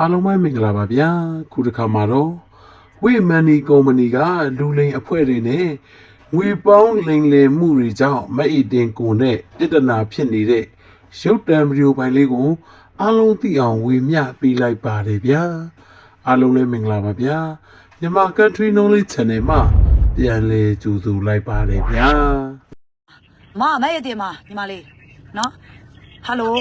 အားလုံးပဲမင်္ဂလာပါဗျာခုတစ်ခါမှာတော့ဝေမန်နီကုမ္ပဏီကလူလိန်အဖွဲ့တွေနဲ့ငွေပေါင်းလိန်လည်မှုတွေကြောင့်မအီတင်ကိုနဲ့တည်တနာဖြစ်နေတဲ့ရုပ်တံဗီဒီယိုပိုင်းလေးကိုအားလုံးသိအောင်ဝေမျှပေးလိုက်ပါတယ်ဗျာအားလုံးလည်းမင်္ဂလာပါဗျာမြန်မာ Country Knowledge Channel မှာပြန်လည်ကြိုဆိုလိုက်ပါတယ်ဗျာမမဲရတင်ပါညီမလေးနော်ဟယ်လို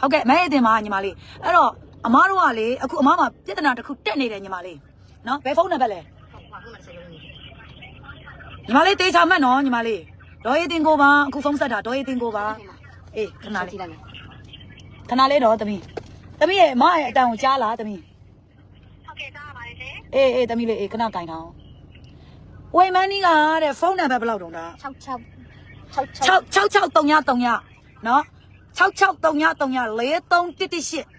ဟုတ်ကဲ့မဲရတင်ပါညီမလေးအဲ့တော့ အမားတို့ကလေအခုအမားမှာပြဿနာတစ်ခုတက်နေတယ်ညီမလေးနော်ဘယ်ဖုန်းနံပါတ်လဲညီမလေးတေချာမှတ်နော်ညီမလေးဒေါ်ရည်တင်ကိုပါအခုဖုန်းဆက်တာဒေါ်ရည်တင်ကိုပါအေးခဏလေးခဏလေးတော့သမီးသမီးရဲ့အမရဲ့အတန်ကိုကြားလားသမီးဟုတ်ကဲ့ကြားပါတယ်ရှင်အေးအေးသမီးလေးအေးခဏကင်ထားအောင်ဝိမန်းနီကတဲ့ဖုန်းနံပါတ်ဘယ်လောက်တုံးတာ6 6 6 6 6 6 3 3နော်6 6 3 3 4318 6 6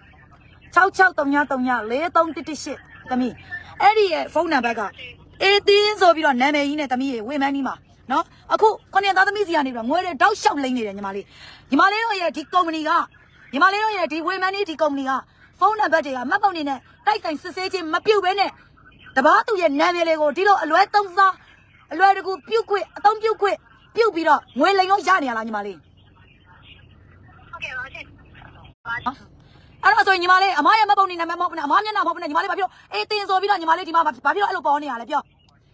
3 3 4318သမီးအဲ့ဒီရဲ့ဖုန်းနံပါတ်ကအေးတင်းဆိုပြီးတော့နာမည်ကြီးနဲ့သမီးရေဝေမန်းနီးမှာနော်အခုခုနှစ်သားသမီးစီကနေပြီးတော့ငွေတွေတောက်လျှောက်လိမ့်နေတယ်ညီမလေးညီမလေးတို့ရဲ့ဒီကုမ္ပဏီကညီမလေးတို့ရဲ့ဒီဝေမန်းနီးဒီကုမ္ပဏီကဖုန်းနံပါတ်တွေကမှတ်ပုံနေနဲ့တိုက်ဆိုင်စစ်ဆေးခြင်းမပြုတ်ဘဲနဲ့တပားသူရဲ့နာမည်လေးကိုဒီလိုအလွဲသုံးစားအလွယ်တကူပြုတ်ခွင့်အသုံးပြုတ်ခွင့်ပြုတ်ပြီးတော့ငွေလိမ်လို့ရနေရလားညီမလေးဟုတ်ကဲ့ပါရှင် အဲ့တော့ဆိုရင်ညီမလေးအမရဲ့မပုံနေနာမည်မဟုတ်ဘူးနဲ့အမမျက်နှာမဟုတ်ဘူးနဲ့ညီမလေးဘာဖြစ်လို့အေးတင်ဆိုပြီးတော့ညီမလေးဒီမှာဘာဖြစ်လို့အဲ့လိုပေါ်နေရလဲပြော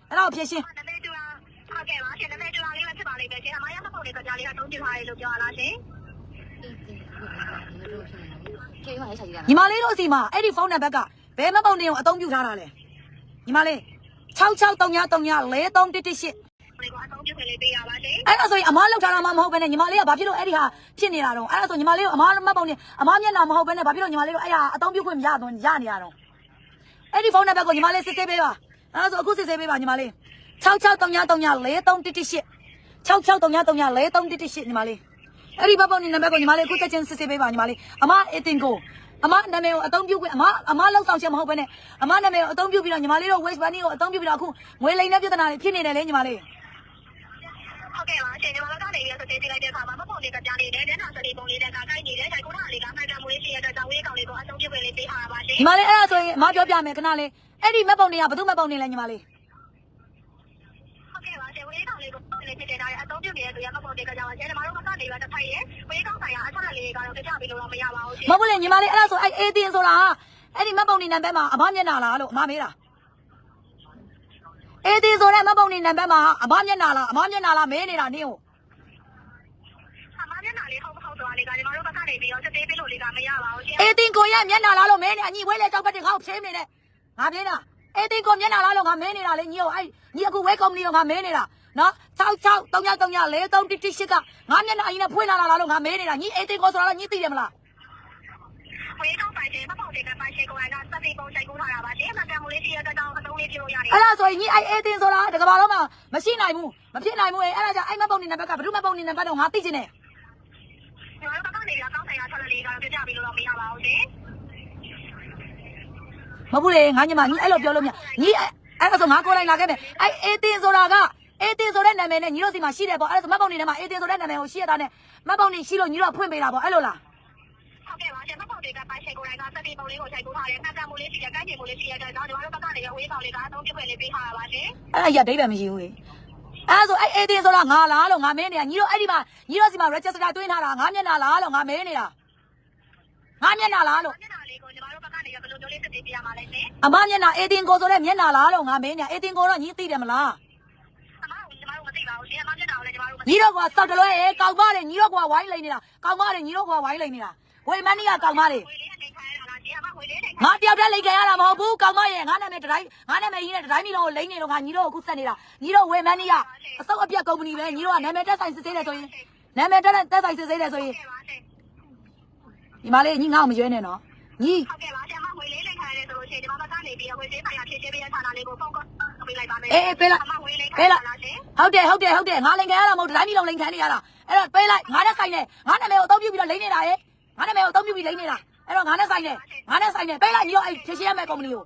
အဲ့တော့ဖြည့်ရှင်းနမေတူလာဟုတ်ကဲ့ပါရှင်နမေတူလာလေးပဲဖြစ်ပါလိမ့်မယ်ရှင်အမရမပုံလေးကကြားလေးကအသုံးပြုထားတယ်လို့ပြောရလားရှင်ညီမလေးတို့စီမှာအဲ့ဒီဖုန်းနံပါတ်ကဘယ်မပုံနေအောင်အသုံးပြုထားတာလဲညီမလေး6633434118 လေးကအသုံးပြုခွင့်လေးပေးရပါရှင်အဲ့ဒါဆိုရင်အမလောက်ထားတာမှမဟုတ်ဘဲနဲ့ညီမလေးကဘာဖြစ်လို့အဲ့ဒီဟာဖြစ်နေတာတော့အဲ့ဒါဆိုညီမလေးကိုအမမပုံနေအမမျက်နှာမဟုတ်ဘဲနဲ့ဘာဖြစ်လို့ညီမလေးတို့အဲ့ဟာအသုံးပြုခွင့်မရတော့ရနေရတော့အဲ့ဒီဖုန်းနံပါတ်ကိုညီမလေးစစ်ဆေးပေးပါအဲ့ဒါဆိုအခုစစ်ဆေးပေးပါညီမလေး6633434118 6633434118ညီမလေးအဲ့ဒီဘပုံနေနံပါတ်ကိုညီမလေးအခုချက်ချင်းစစ်ဆေးပေးပါညီမလေးအမအတင်ကိုအမနာမည်ကိုအသုံးပြုခွင့်အမအမလောက်ဆောင်ချက်မဟုတ်ဘဲနဲ့အမနာမည်ကိုအသုံးပြုပြီးတော့ညီမလေးတို့ waste money ကိုအသုံးပြုပြီးတော့အခုငွေလိမ်တဲ့ပြဿနာတွေဖြစ်နေတယ်လေညီမလေး ဟုတ်ကဲ့ပါရှင်ညီမတို့ကနေပြီးတော့စစ်ဆေးလိုက်တဲ့အခါမှာမပုံလေးကကြားလေးနဲ့လက်နာစလေးပုံလေးနဲ့ကကိုက်နေတယ်ဒါကုနာလေးကမှန်ကန်မှုလေးရှိရတဲ့ကြောင့်ဝေးကောင်လေးကိုအသုံးပြုခွင့်လေးပေးထားပါရှင်ညီမလေးအဲ့ဒါဆိုရင်အမပြောပြမယ်ခဏလေးအဲ့ဒီမက်ပုံတွေကဘယ်သူမက်ပုံတွေလဲညီမလေးဟုတ်ကဲ့ပါရှင်ဝေးကောင်လေးကိုလေးဖြစ်တဲ့ဒါအသုံးပြုနေတဲ့သူရမပုံလေးကကြားပါရှင်ညီမတို့ကနေပြီးတော့တစ်ဖိုက်ရဲ့ဝေးကောင်ဆိုင်ရာအချက်လေးကတော့ကြားပြီးလို့တော့မရပါဘူးရှင်မဟုတ်ဘူးလေညီမလေးအဲ့ဒါဆိုအဲ့အေးတင်ဆိုတာကအဲ့ဒီမက်ပုံတွေနံပါတ်မှာအမမျက်နှာလားလို့အမမေးတာ အေးတင်ဆိုတဲ့မက်ပုံတွေနံပါတ်မှာအမမျက်နှာလားအမမျက်နှာလားမေးနေတာနင်းကိုအမမျက်နှာလေးဟုတ်မဟုတ်ဆိုတာလေးကညီမတို့ဘက်ကနေပြီးတော့စစ်သေးပေးလို့လေးကမရပါဘူးရှင်အေးတင်ကိုရဲ့မျက်နှာလားလို့မေးနေတာညီဝဲလေတောက်ပတ်တွေငါ့ကိုဖြေးနေတယ်ငါမေးတာအေးတင်ကိုမျက်နှာလားလို့ငါမေးနေတာလေညီကိုအဲ့ညီအခုဝဲကုမ္ပဏီကိုငါမေးနေတာနော်66 333 4318ကငါမျက်နှာအရင်နဲ့ဖွင့်လာတာလားလို့ငါမေးနေတာညီအေးတင်ကိုဆိုတာညီသိတယ်မလားဝေးကောင်းပိုင် ရှင်မပေါ့တဲ့ကပိုင်ရှင်ကိုယ်ကစတဲ့ပုံဆိုင်ကူထားတာပါရှင်။မကံမလေးကြီးရဲ့တောင်းအသုံးလေးပြလို့ရတယ်အဲ့ဒါဆိုရင်ညီအဲ့အေးတင်ဆိုတာတကဘာလုံးမှာမရှိနိုင်ဘူးမဖြစ်နိုင်ဘူးလေအဲ့ဒါကြောင့်အဲ့မပုံနေနံပါတ်ကဘယ်သူမပုံနေနံပါတ်တော့ငါသိချင်တယ်။ညီမတို့ကနေပြီးကောင်းဆိုင်ရာထွက်လေးကတော့ပြပြပြီးလို့တော့မရပါဘူးရှင်မဟုတ်ဘူးလေငါညီမညီအဲ့လိုပြောလို့မရညီအဲ့အဲ့ဒါဆိုငါကိုယ်တိုင်လာခဲ့မယ်အဲ့အေးတင်ဆိုတာကအေးတင်ဆိုတဲ့နာမည်နဲ့ညီတို့စီမှာရှိတယ်ပေါ့အဲ့ဒါဆိုမပုံနေထဲမှာအေးတင်ဆိုတဲ့နာမည်ကိုရှိရတာနဲ့မပုံနေရှိလို့ညီတို့ကဖွင့်ပေးတာပေါ့အဲ့လိုလား။ဟုတ်ကဲ့ပါရှင်မပေါ့ တဲ့ကပိုင်ရှင်ကိုယ်ကစတဲ့ပုံလေးကိုဆိုင်ကူထားတယ်။မကံမလေးကြီးရဲ့ကိုင်းကျင်မလေးကြီးရဲ့တောင်းညီမတို့ဘက်ကနေဝေးကောင်းလေးကအသုံးပြခွင့်လေး ပေးထားတာပါရှင် အဲ့ဒါကြီးအဓိပ္ပာယ်မရှိဘူးလေ အဲ့ဒါဆို အဲ့အေးတင်ဆိုတာ ငါလားလို့ ငါမင်းနေတာ ညီတို့ အဲ့ဒီမှာ ညီတို့စီမှာ register တွင်းထားတာ ငါမျက်နှာလားလို့ ငါမင်းနေတာ ငါမျက်နှာလား။လို့မျက်နှာလေးကိုညီမတို့ဘက်ကနေဘယ်လိုမျိုးလေး စစ်သေးပြရမှာလဲရှင် အမမျက်နှာအေးတင်ကိုဆိုတဲ့မျက်နှာလားလို့ ငါမင်းနေတာအေးတင်ကိုတော့ ညီသိတယ်မလား။အမကညီမတို့ မသိပါဘူးရှင်။အမမျက်နှာကိုလည်းညီမတို့ မသိညီတော့ကစောက်တလွဲအေးကောက်မတယ်ညီတော့ကဝိုင်းလိန်နေတာ ကောက်မတယ်ညီတော့ကဝိုင်းလိန်နေတာ ဝေမန်းနီကကောက်မတယ်ဝေးလေးအနေခံရတာလားရှင်။အမဝေးလေးအနေခံငါတယောက်တည်းလိန်ခံရတာမဟုတ်ဘူးကောက်မရဲ့ငါနာမည်တတိုင်းငါနာမည်ကြီးနဲ့တတိုင်းမီလုံးကိုလိန်နေတော့ငါညီတော့အခုဆက်နေတာညီတော့ဝေမန်းနီကအစောက်အပြတ်ကုမ္ပဏီပဲညီတော့ကနာမည်တက်ဆိုင်စစ်ဆေးတယ်ဆိုရင်နာမည်တက်တက်ဆိုင်စစ်ဆေးတယ်ဆိုရင်။ဟုတ်ကဲ့ပါရှင်ဒီမလေးညီငါ့ကိုမရွေးနဲ့နော်ညီ။ဟုတ်ကဲ့ပါရှင်။အမဝေးလေးအနေခံရတယ်ဆိုလို့ရှိရင်ညီမဘက်ကနေပြီးဝေးသေးဆိုင်ရာဖြည့်ချင်းပေးတဲ့ဌာနလေးကိုဖုန်းကောပေးလိုက်ပါမယ်အေးအေးပေးလိုက်အမဝေးလေးခံပေးရလိုက်လားရှင်။ဟုတ်တယ်ဟုတ်တယ်ဟုတ်တယ်ငါလိန်ခံရတာမဟုတ်တတိုင်းမီလုံးလိန်ခံနေရတာအဲ့တော့ပေးလိုက်ငါနဲ့ဆိုင်နေငါနာမည်ကိုအသုံးပြုပြီးတော့လိန်နေတာရဲ့ ငါနာမည်ကိုအသုံးပြုပြီးလိန်နေတာအဲ့တော့ငါနဲ့ဆိုင်နေငါနဲ့ဆိုင်နေပေးလိုက်ညီတော့အဲ့ဖြည့်ရှင်းရမယ့်ကုမ္ပဏီကို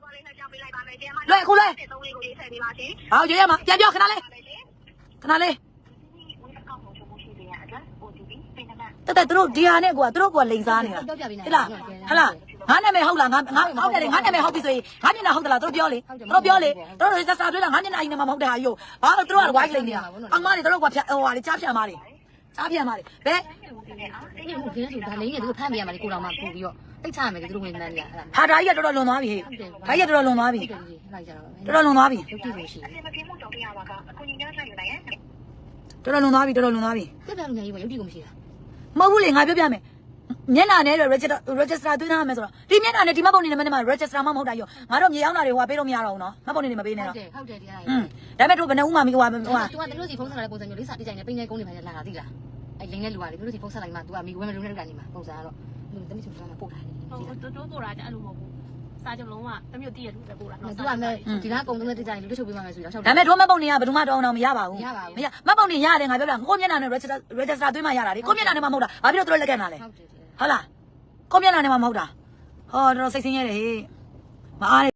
လွယ်ခုလွယ်သုံးလေးကိုရေးထည့်ပေးပါရှင်ဟောရွေးရမှာပြန်ပြောခဏလေးခဏလေးတက်တက်သူတို့ဒီဟာနဲ့ကွာသူတို့ကွာလိန်စားနေတာဟဲ့လားဟဲ့လားငါနာမည်ဟုတ်လားငါငါဟုတ်တယ်လေငါနာမည်ဟုတ်ပြီဆိုရင်ငါမျက်နှာဟုတ်တယ်လားတို့ပြောလေတို့ပြောလေတို့တို့စစာတွေ့တာငါမျက်နှာအိမ်နဲ့မဟုတ်တဲ့ဟာကြီးကိုဘာလို့တို့ကဝိုင်းလိမ့်နေတာအမလေးတို့ကဖြတ်ဟိုဟာလေချားဖြတ်မာလေ ချားဖြတ်မာလေဘယ်ဒီဟိုကင်းဆိုဒါလိမ့်နေသူဖမ်းပြရမှာလေကိုတော်မှပို့ပြီးတော့တိတ်ချရမယ်လေသူတို့ဝင်မှန်းနေရအဲ့ဒါဟာဒါကြီးကတော်တော်လွန်သွားပြီဟဲ့ဒါကြီးကတော်တော်လွန်သွားပြီဟုတ်တယ်ကြီးလိုက်ကြတော့တော်တော်လွန်သွားပြီရုပ်တည်လို့ရှိအစီအမပြေမှုကြောင့်တရားပါကအကူကြီးများဆိုင်ယူနိုင်ရဲ့တော်တော်လွန်သွားပြီတော်တော်လွန်သွားပြီပြပြလူငယ်ကြီးကရုပ်တည်ကိုမရှိတာမဟုတ်ဘူးလေငါပြောပြမယ်မျက်နှာနဲ့ register register သွင်းထားမယ်ဆိုတော့ဒီမျက်နှာနဲ့ဒီမှတ်ပုံနေနဲ့မနဲ့မှ register မှမဟုတ်တာရောငါတို့မြေရောက်တာတွေဟိုကပေးလို့မရတော့ဘူးနော်မှတ်ပုံနေနေမပေးနဲ့ဟုတ်တော့တယ်ဟုတ်တယ်တရားอืมဒါပေမဲ့တို့ဘယ်နှဦးမှမီဟိုဟာဟိုဟာသူကသူတို့စီဖုန်းဆက်လာတဲ့ပုံစံမျိုးလေးစာပြကြိုင်နေပိနေကုန်းနေပါလေလာတာသိလား အဲ့လိမ့်တဲ့လူကလေသူတို့စီဖုန်းဆက်လိုက်မှ तू ကမိဝဲမလုံးနဲ့ကနေမှာပုံစံကတော့သူတမိစုဆောင်မှာပို့ထားတယ်ဟုတ်တိုးတိုးပို့တာကြအဲ့လိုမဟုတ်ဘူးစာချုပ်လုံးဝတမျိုးတည့်ရတူပဲပို့တာသူကမဲ့ဒီလားကုံသုံးတဲ့တိကျရင်လူတို့ချုပ်ပေးမှမယ်ဆိုတော့ရှောက်ဒါပေမဲ့တို့မှတ်ပုံတွေကဘယ်သူမှတော့အောင်မရပါဘူးမရပါဘူးမရမှတ်ပုံတွေရတယ်ငါပြောပြကိုမျက်နှာနဲ့ register register သွင်းမှရတာလေကိုမျက်နှာနဲ့မှမဟုတ်တာဘာဖြစ်လို့တို့လက်ကက်နာလဲဟုတ်တယ်ဟုတ်လားကိုမျက်နှာနဲ့မှမဟုတ်တာဟောတော်တော်စိတ်ဆင်းရဲတယ်ဟေးမအား